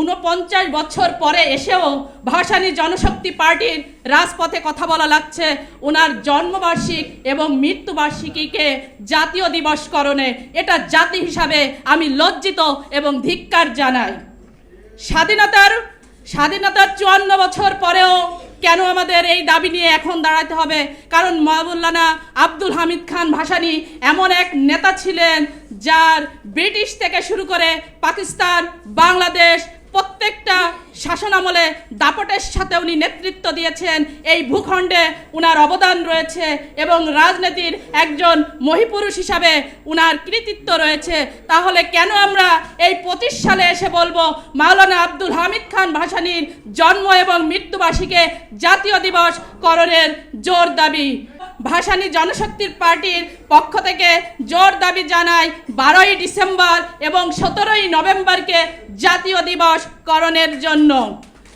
উনপঞ্চাশ বছর পরে এসেও ভাসানী জনশক্তি পার্টির রাজপথে কথা বলা লাগছে। ওনার জন্মবার্ষিক এবং মৃত্যুবার্ষিকীকে জাতীয় দিবসকরণে। এটা জাতি হিসাবে আমি লজ্জিত এবং ধিক্কার জানাই। স্বাধীনতার স্বাধীনতার চুয়ান্ন বছর পরেও কেন আমাদের এই দাবি নিয়ে এখন দাঁড়াতে হবে? কারণ মহাবুল্লানা আব্দুল হামিদ খান ভাসানী এমন এক নেতা ছিলেন যার ব্রিটিশ থেকে শুরু করে পাকিস্তান, বাংলাদেশ শাসনামলে দাপটের সাথে উনি নেতৃত্ব দিয়েছেন। এই ভূখণ্ডে উনার অবদান রয়েছে এবং রাজনীতির একজন মহিপুরুষ হিসাবে উনার কৃতিত্ব রয়েছে। তাহলে কেন আমরা এই পঁচিশ সালে এসে বলব, মাওলানা আব্দুল হামিদ খান ভাসানীর জন্ম এবং মৃত্যুবার্ষিকে জাতীয় দিবস করণের জোর দাবি? ভাসানী জনশক্তির পার্টির পক্ষ থেকে জোর দাবি জানায় বারোই ডিসেম্বর এবং সতেরোই নভেম্বরকে জাতীয় দিবস করণের জন্য।